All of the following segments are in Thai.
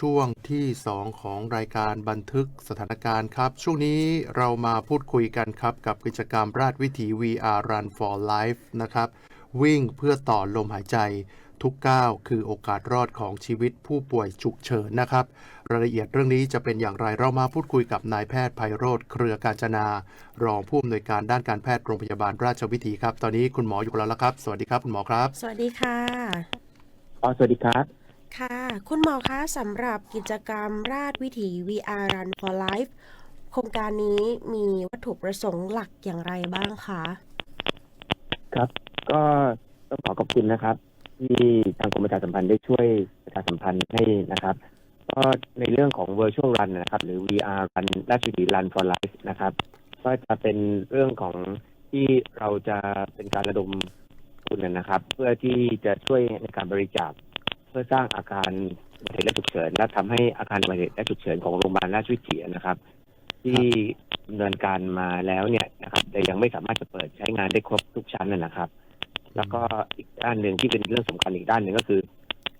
ช่วงที่ 2 ของรายการบันทึกสถานการณ์ครับ ช่วงนี้เรามาพูดคุยกันครับ กับกิจกรรมราชวิถี VR Run for Life นะครับ วิ่งเพื่อต่อลมหายใจทุกก้าวคือโอกาสรอดของชีวิตผู้ป่วยฉุกเฉินนะครับ รายละเอียดเรื่องนี้จะเป็นอย่างไรเรามาพูดคุยกับนายแพทย์ไพโรธเครือการจนา รองผู้อำนวยการด้านการแพทย์โรงพยาบาลราชวิถีครับ ตอนนี้คุณหมออยู่กับเราแล้วครับ สวัสดีครับคุณหมอครับ สวัสดีค่ะอ๋อสวัสดีครับ ค่ะ คุณหมอคะสำหรับกิจกรรมราชวิถี VR Run for Life โครงการนี้มีวัตถุประสงค์หลักอย่างไรบ้างคะ ครับ ก็ต้องขอขอบคุณนะครับ ที่ทางกรมประชาสัมพันธ์ได้ช่วยประชาสัมพันธ์ให้นะครับก็ในเรื่องของ virtual run นะครับ หรือ VR run ราชวิถี run for life นะครับ ก็จะเป็นเรื่องของที่เราจะเป็นการระดมทุนนะครับ เพื่อที่จะช่วยในการบริจาค พื่อสร้างอาคารอุบัติเหตุและฉุกเฉินและทำให้อาคารอุบัติเหตุและฉุกเฉินของโรงพยาบาลราชวิถีนะครับ ที่ดำเนินการมาแล้วเนี่ยนะครับแต่ยังไม่สามารถจะเปิดใช้งานได้ครบทุกชั้นนะครับ แล้วก็อีกด้านหนึ่งที่เป็นเรื่องสำคัญอีกด้านหนึ่งก็คือ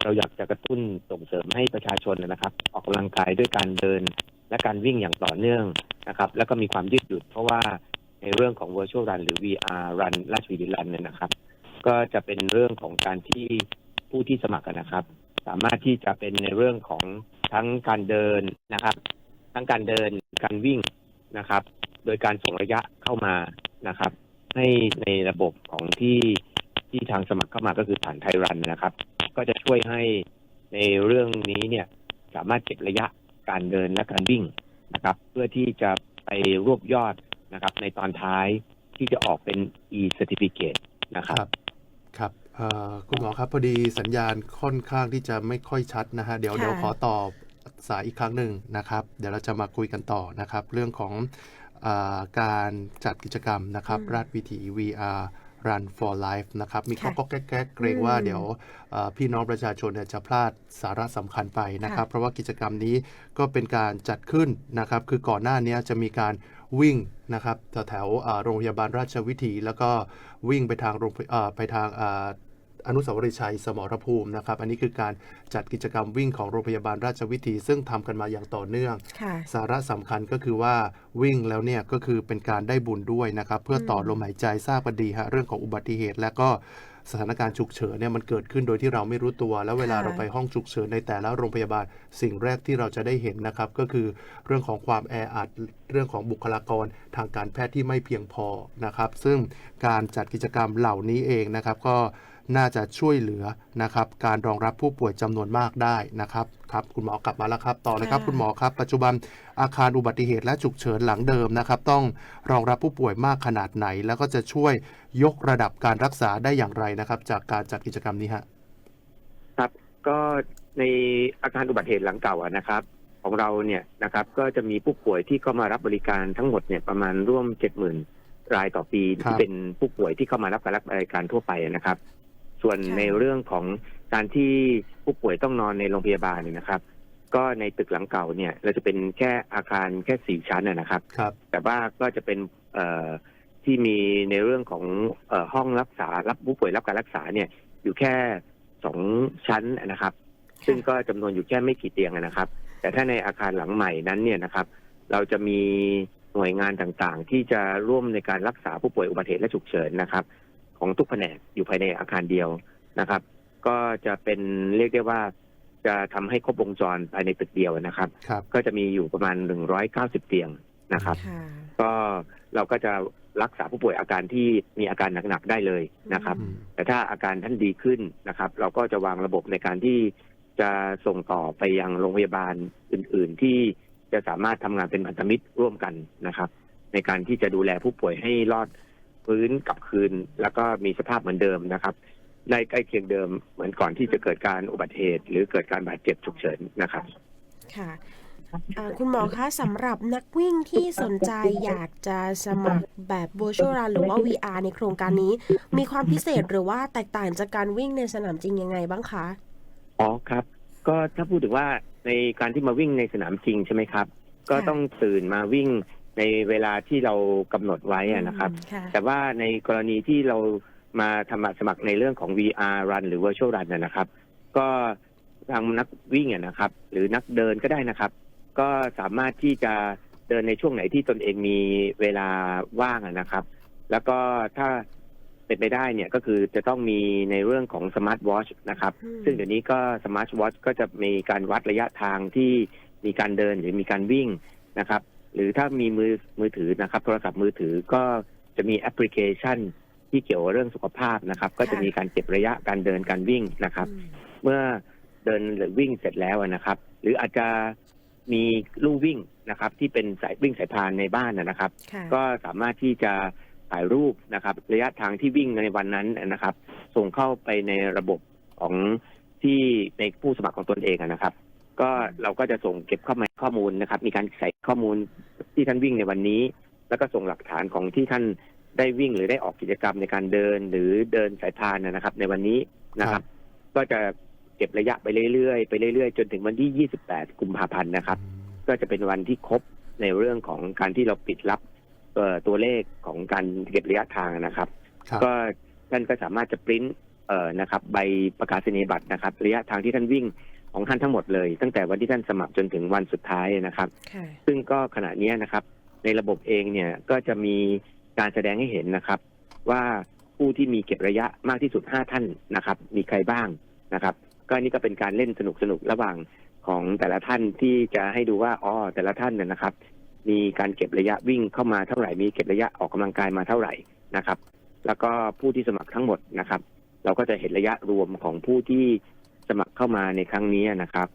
เราอยากจะกระตุ้นส่งเสริมให้ประชาชนนะครับ ออกกำลังกายด้วยการเดิน และการวิ่งอย่างต่อเนื่องนะครับ แล้วก็มีความยืดหยุ่นเพราะว่าในเรื่องของ virtual run หรือ VR run ราชวิถี run เนี่ยนะครับ ก็จะเป็นเรื่องของการที่ ผู้ที่สมัครนะครับ สามารถที่จะเป็นในเรื่องของทั้งการเดินนะครับ ทั้งการเดินการวิ่งนะครับ โดยการส่งระยะเข้ามานะครับ ให้ในระบบของที่ที่ทางสมัครเข้ามาก็คือผ่านไทยรันนะครับ ก็จะช่วยให้ในเรื่องนี้เนี่ยสามารถเก็บระยะการเดินและการวิ่งนะครับ เพื่อที่จะไปรวบยอดนะครับ ในตอนท้ายที่จะออกเป็น e-certificate นะครับ ครับ ครับเอ่อคุณหมอครับพอดีสัญญาณค่อนข้างที่จะไม่ค่อยชัดนะฮะเดี๋ยวค่ะ เดี๋ยวขอตอบสายอีกครั้งหนึ่งนะครับ เดี๋ยวเราจะมาคุยกันต่อนะครับ เรื่องของอาการจัดกิจกรรมนะครับ ราชวิถี VR Run for Life นะครับ มีข้อค่ะก็แก๊กๆเกรงว่าอืมเดี๋ยวเอ่อพี่น้องประชาชนเนี่ยจะพลาดสาระสำคัญไปนะครับ ค่ะ เพราะว่ากิจกรรมนี้ก็เป็นการจัดขึ้นนะครับ คือก่อนหน้านี้จะมีการวิ่งนะครับแถวแถวๆเอ่อโรงพยาบาลราชวิถี แล้วก็วิ่งไปทางโรงพยเอ่อไปทางอ่า อนุสาวรีย์ชัยสมรภูมินะครับ อันนี้คือการจัดกิจกรรมวิ่งของโรงพยาบาลราชวิถี ซึ่งทำกันมาอย่างต่อเนื่องค่ะสาระสำคัญก็คือว่าวิ่งแล้วเนี่ยก็คือเป็นการได้บุญด้วยนะครับ เพื่อต่อลมหายใจทราบกันดีฮะเรื่องของอุบัติเหตุและก็สถานการณ์ฉุกเฉินเนี่ยมันเกิดขึ้นโดยที่เราไม่รู้ตัว แล้วเวลาค่ะเราไปห้องฉุกเฉินในแต่ละโรงพยาบาล สิ่งแรกที่เราจะได้เห็นนะครับ ก็คือเรื่องของความแออัดเรื่องของบุคลากรทางการแพทย์ที่ไม่เพียงพอนะครับ ซึ่งการจัดกิจกรรมเหล่านี้เองนะครับ ก็ น่าจะช่วยเหลือนะครับการรองรับผู้ป่วยจำนวนมากได้นะครับครับคุณหมอกลับมาแล้วครับต่อเลยครับค่ะคุณหมอครับ ปัจจุบันอาคารอุบัติเหตุและฉุกเฉินหลังเดิมนะครับ ต้องรองรับผู้ป่วยมากขนาดไหน แล้วก็จะช่วยยกระดับการรักษาได้อย่างไรนะครับ จากการจัดกิจกรรมนี้ฮะครับก็ในอาคารอุบัติเหตุหลังเก่าอะนะครับ ของเราเนี่ยนะครับก็จะมีผู้ป่วยที่เข้ามารับบริการทั้งหมดเนี่ยประมาณร่วมเจ็ดหมื่นรายต่อปีครับที่เป็นผู้ป่วยที่เข้ามารับการรับบริการทั่วไปนะครับ ส่วนค่ะในเรื่องของการที่ผู้ป่วยต้องนอนในโรงพยาบาลเนี่ยนะครับ ก็ในตึกหลังเก่าเนี่ย เราจะเป็นแค่อาคารแค่สี่ชั้นนะนะครับครับ แต่ว่าก็จะเป็นเอ่อที่มีในเรื่องของเอ่อห้องรักษารับผู้ป่วยรับการรักษาเนี่ย อยู่แค่สองชั้นนะครับ ซึ่งก็จำนวนอยู่แค่ไม่กี่เตียงนะครับ แต่ถ้าในอาคารหลังใหม่นั้นเนี่ยนะครับ เราจะมีหน่วยงานต่างๆ ที่จะร่วมในการรักษาผู้ป่วยอุบัติเหตุและฉุกเฉินนะครับ ของทุกแผนกอยู่ภายในอาคารเดียวนะครับ ก็จะเป็นเรียกได้ว่าจะทำให้ครบวงจรภายในตึกเดียวนะครับครับก็จะมีอยู่ประมาณ 190 เตียงนะครับค่ะก็เราก็จะรักษาผู้ป่วยอาการที่มีอาการหนักๆได้เลยนะครับอืมแต่ถ้าอาการท่านดีขึ้นนะครับ เราก็จะวางระบบในการที่จะส่งต่อไปยังโรงพยาบาลอื่น ๆ ที่จะสามารถทำงานเป็นพันธมิตรร่วมกันนะครับ ในการที่จะดูแลผู้ป่วยให้รอด ฟื้นกลับคืน แล้วก็มีสภาพเหมือนเดิมนะครับ ในใกล้เคียงเดิมเหมือนก่อนที่จะเกิดการอุบัติเหตุ หรือเกิดการบาดเจ็บฉุกเฉินนะครับค่ะอ่าคุณหมอคะสำหรับนักวิ่งที่สนใจอยากจะสมัครแบบ virtual run หรือว่า VR ในโครงการนี้ มีความพิเศษหรือว่าแตกต่างจากการวิ่งในสนามจริงยังไงบ้างคะอ๋อครับ ก็ถ้าพูดถึงว่าในการที่มาวิ่งในสนามจริงใช่ไหมครับ ก็ต้องตื่นมาวิ่ง ในเวลาที่เรากำหนดไว้อะนะครับอืมค่ะแต่ว่าในกรณีที่เรามาทำสมัครในเรื่องของ VR run หรือ virtual run นะนะครับ ก็ทางนักวิ่งอะนะครับ หรือนักเดินก็ได้นะครับ ก็สามารถที่จะเดินในช่วงไหนที่ตนเองมีเวลาว่างอะนะครับ แล้วก็ถ้าเป็นไปได้เนี่ยก็คือจะต้องมีในเรื่องของสมาร์ทวอชนะครับอืมซึ่งเดี๋ยวนี้ก็สมาร์ทวอชก็จะมีการวัดระยะทางที่มีการเดินหรือมีการวิ่งนะครับ หรือถ้ามีมือมือถือนะครับ โทรศัพท์มือถือก็จะมีแอปพลิเคชัน ที่เกี่ยวกับเรื่องสุขภาพนะครับ ก็จะมีการเก็บระยะการเดินการวิ่งนะครับอืมเมื่อเดินหรือวิ่งเสร็จแล้วนะครับ หรืออาจจะมีลู่วิ่งนะครับ ที่เป็นสายวิ่งสายพานในบ้านนะนะครับค่ะก็สามารถที่จะถ่ายรูปนะครับ ระยะทางที่วิ่งในวันนั้นนะครับ ส่งเข้าไปในระบบของที่ในผู้สมัครของตนเองอะนะครับ ก็เราก็จะส่งเก็บข้อมูลข้อมูลนะครับ มีการใส่ข้อมูลที่ท่านวิ่งในวันนี้ แล้วก็ส่งหลักฐานของที่ท่านได้วิ่งหรือได้ออกกิจกรรมในการเดินหรือเดินสายพานนะนะครับ ในวันนี้นะครับ ก็จะเก็บระยะไปเรื่อยๆไปเรื่อยๆ จนถึงวันที่ 28 กุมภาพันธ์นะครับ ก็จะเป็นวันที่ครบในเรื่องของการที่เราปิดรับเอ่อตัวเลขของการเก็บระยะทางนะครับครับก็ท่านก็สามารถจะปริ้นเอ่อนะครับ ใบประกาศนียบัตรนะครับ ระยะทางที่ท่านวิ่ง ของท่านทั้งหมดเลย ตั้งแต่วันที่ท่านสมัครจนถึงวันสุดท้ายนะครับค่ะซึ่งก็ขณะเนี้ยนะครับ ในระบบเองเนี่ยก็จะมีการแสดงให้เห็นนะครับ ว่าผู้ที่มีเก็บระยะมากที่สุด 5 ท่านนะครับ มีใครบ้างนะครับ ก็นี่ก็เป็นการเล่นสนุกสนุกๆระหว่างของแต่ละท่านที่จะให้ดูว่าอ๋อแต่ละท่านเนี่ยนะครับ มีการเก็บระยะวิ่งเข้ามาเท่าไหร่ มีเก็บระยะออกกำลังกายมาเท่าไหร่นะครับ แล้วก็ผู้ที่สมัครทั้งหมดนะครับ เราก็จะเห็นระยะรวมของผู้ที่ สมัครเข้ามาในครั้งนี้นะครับ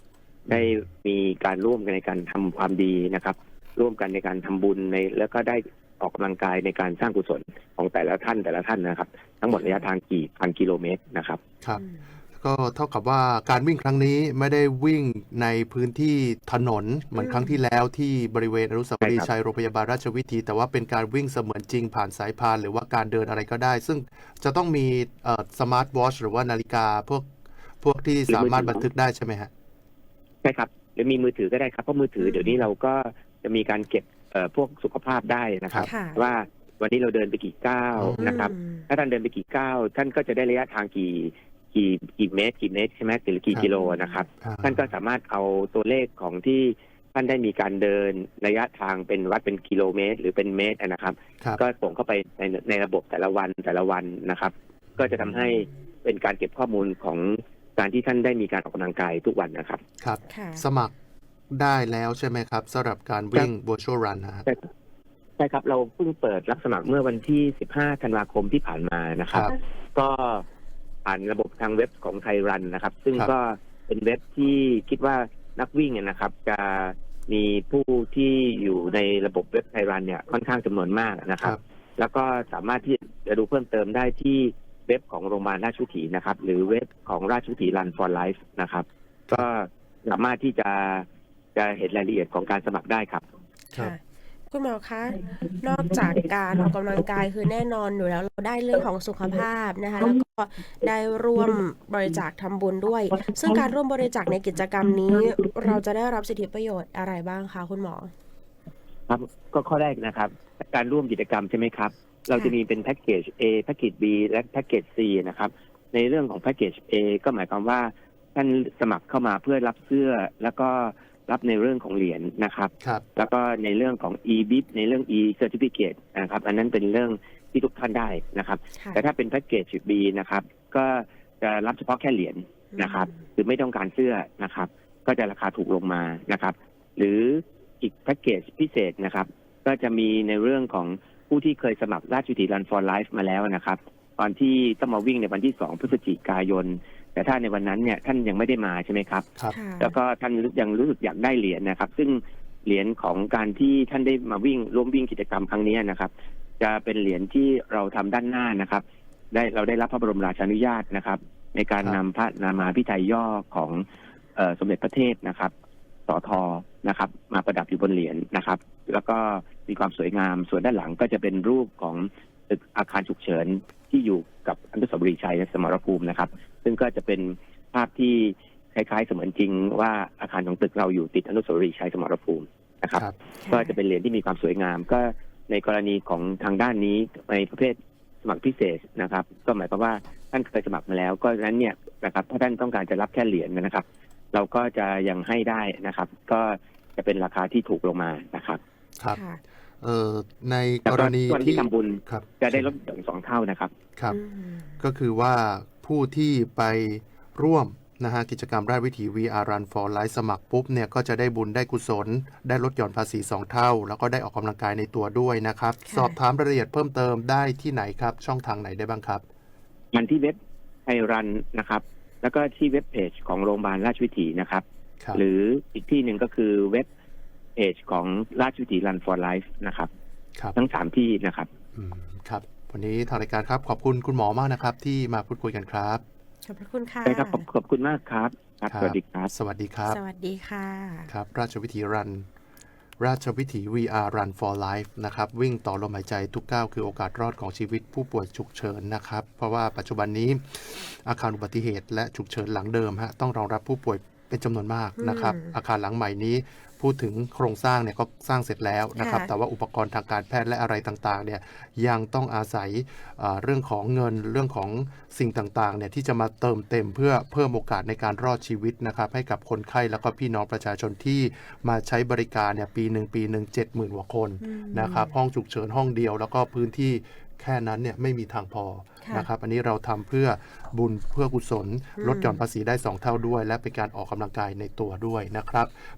ได้มีการร่วมกันในการทำความดีนะครับ ร่วมกันในการทำบุญในแล้วก็ได้ออกกำลังกายในการสร้างกุศลของแต่ละท่านแต่ละท่านนะครับ ทั้งหมดระยะทางกี่พันกิโลเมตรนะครับครับอืมก็เท่ากับว่าการวิ่งครั้งนี้ไม่ได้วิ่งในพื้นที่ถนนเหมือนอืมครั้งที่แล้วที่บริเวณอนุสาวรีย์ใช่ครับชัยโรงพยาบาลราชวิถี แต่ว่าเป็นการวิ่งเสมือนจริงผ่านสายพาน หรือว่าการเดินอะไรก็ได้ ซึ่งจะต้องมีสมาร์ทวอชหรือว่านาฬิกาพวก พวกที่สามารถบันทึกได้ใช่ไหมฮะใช่ครับหรือมีมือถือก็ได้ครับเพราะมือถือเดี๋ยวนี้เราก็จะมีการเก็บเอ่อพวกสุขภาพได้นะครับค่ะว่าวันนี้เราเดินไปกี่ก้าวอืมนะครับอืมถ้าท่านเดินไปกี่ก้าวท่านก็จะได้ระยะทางกี่กี่กี่เมตรกี่เมตรใช่ไหมหรือกี่กิโลนะครับอ่าท่านก็สามารถเอาตัวเลขของที่ท่านได้มีการเดินระยะทางเป็นวัดเป็นกิโลเมตร หรือเป็นเมตรนะครับครับก็ส่งเข้าไปในในระบบแต่ละวันแต่ละวันนะครับ ก็จะทำให้เป็นการเก็บข้อมูลของ การที่ท่านได้มีการออกกำลังกายทุกวันนะครับ ครับ ค่ะ สมัครได้แล้วใช่ไหมครับสำหรับการวิ่ง virtual run นะฮะใช่ใช่ครับ เราเพิ่งเปิดรับสมัครเมื่อวันที่ 15 ธันวาคมที่ผ่านมานะครับ ครับก็ผ่านระบบทางเว็บของไทยรันนะครับ ซึ่งครับ ก็เป็นเว็บที่คิดว่านักวิ่งเนี่ยนะครับ จะมีผู้ที่อยู่ในระบบเว็บไทยรันเนี่ยค่อนข้างจำนวนมากนะครับ แล้วก็สามารถที่จะดูเพิ่มเติมได้ที่ เว็บของโรงพยาบาลราชวิถีนะครับ หรือเว็บของราชวิถี Run for Life นะครับ ก็สามารถที่จะจะเห็นรายละเอียดของการสมัครได้ครับครับค่ะคุณหมอคะ นอกจากการออกกำลังกายคือแน่นอนอยู่แล้วเราได้เรื่องของสุขภาพนะคะ แล้วก็ได้ร่วมบริจาคทำบุญด้วย ซึ่งการร่วมบริจาคในกิจกรรมนี้ เราจะได้รับสิทธิประโยชน์อะไรบ้างคะคุณหมอ ครับก็ข้อแรกนะครับ การร่วมกิจกรรมใช่ไหมครับ เราจะมีเป็นแพ็กเกจ A แพ็กเกจ B และแพ็กเกจ C นะครับ ในเรื่องของแพ็กเกจ A ก็หมายความว่าท่านสมัครเข้ามาเพื่อรับเสื้อแล้วก็รับในเรื่องของเหรียญนะครับ ครับ แล้วก็ในเรื่องของ e-bib ในเรื่อง e-certificate นะครับ อันนั้นเป็นเรื่องที่ทุกท่านได้นะครับ ค่ะแต่ถ้าเป็นแพ็กเกจ B นะครับ ก็จะรับเฉพาะแค่เหรียญนะครับคือไม่ต้องการเสื้อนะครับ ก็จะราคาถูกลงมานะครับ หรืออีกแพ็กเกจพิเศษนะครับ ก็จะมีในเรื่องของ ผู้ที่เคยสมัครราชวิถี Run for Life มาแล้วนะครับ ตอนที่ต้องมาวิ่งในวันที่2พฤศจิกายน แต่ถ้าในวันนั้นเนี่ยท่านยังไม่ได้มาใช่ไหมครับ ครับค่ะแล้วก็ท่านยังรู้สึกอยากได้เหรียญนะครับ ซึ่งเหรียญของการที่ท่านได้มาวิ่งร่วมวิ่งกิจกรรมครั้งนี้นะครับ จะเป็นเหรียญที่เราทำด้านหน้านะครับ ได้เราได้รับพระบรมราชานุญาตนะครับ ในการครับนำพระนามาพิไทยย่อของเออสมเด็จพระเทพนะครับสอทอนะครับ มาประดับอยู่บนเหรียญนะครับ แล้วก็ มีความสวยงาม ส่วนด้านหลังก็จะเป็นรูปของตึกอาคารฉุกเฉินที่อยู่กับอนุสาวรีย์ชัยสมรภูมินะครับ ซึ่งก็จะเป็นภาพที่คล้ายๆ เสมือนจริง ว่าอาคารของตึกเราอยู่ติดอนุสาวรีย์ชัยสมรภูมินะครับครับก็จะเป็นเหรียญที่มีความสวยงาม ก็ในกรณีของทางด้านนี้ในประเภทสมัครพิเศษนะครับ ก็หมายความว่าท่านเคยสมัครมาแล้ว ก็ฉะนั้นเนี่ยนะครับถ้าท่านต้องการจะรับแค่เหรียญนะครับ เราก็จะยังให้ได้นะครับ ก็จะเป็นราคาที่ถูกลงมานะครับ ครับค่ะ เอ่อในแล้วกก็รณีส่วนที่ที่ทำบุญ ครับจะได้ลดหย่อนสองเท่านะครับ ครับ อืมก็คือว่าผู้ที่ไปร่วมนะฮะกิจกรรมราชวิถี VR Run for Life สมัครปุ๊บเนี่ยก็จะได้บุญได้กุศล ได้ลดหย่อนภาษี 2 เท่า แล้วก็ได้ออกกำลังกายในตัวด้วยนะครับ ค่ะ สอบถามรายละเอียดเพิ่มเติมได้ที่ไหนครับ ช่องทางไหนได้บ้างครับ มันที่เว็บไทยรันนะครับ แล้วก็ที่เว็บเพจของโรงพยาบาลราชวิถีนะครับ ครับ หรืออีกที่หนึ่งก็คือเว็บ เพจของราชวิถี Run for Life นะครับ ครับทั้งสามที่นะครับ อืมครับ วันนี้ทางรายการครับขอบคุณคุณหมอมากนะครับ ที่มาพูดคุยกันครับ ขอบพระคุณค่ะ ใช่ครับขอบขอบคุณมากครับครับครับสวัสดีครับ สวัสดีครับ สวัสดีค่ะ ครับ ราชวิถีรัน ราชวิถี VR Run for Life นะครับ วิ่งต่อลมหายใจทุกก้าวคือโอกาสรอดของชีวิตผู้ป่วยฉุกเฉินนะครับ เพราะว่าปัจจุบันนี้อาคารอุบัติเหตุและฉุกเฉินหลังเดิมฮะต้องรองรับผู้ป่วยเป็นจำนวนมากนะครับ อืม อาคารหลังใหม่นี้ พูดถึงโครงสร้างเนี่ยก็สร้างเสร็จแล้วนะครับค่ะแต่ว่าอุปกรณ์ทางการแพทย์และอะไรต่างๆเนี่ยยังต้องอาศัยเอ่อเรื่องของเงินเรื่องของสิ่งต่างๆเนี่ยที่จะมาเติมเต็มเพื่อเพิ่มโอกาสในการรอดชีวิตนะครับให้กับคนไข้แล้วก็พี่น้องประชาชนที่มาใช้บริการเนี่ยปีหนึ่งปีหนึ่งเจ็ดหมื่นกว่าคนอืมนะครับห้องฉุกเฉินห้องเดียว แล้วก็พื้นที่แค่นั้นเนี่ยไม่มีทางพอค่ะนะครับ อันนี้เราทำเพื่อบุญเพื่อกุศลอืมลดหย่อนภาษีได้ 2 เท่าด้วย และเป็นการออกกำลังกายในตัวด้วยนะครับ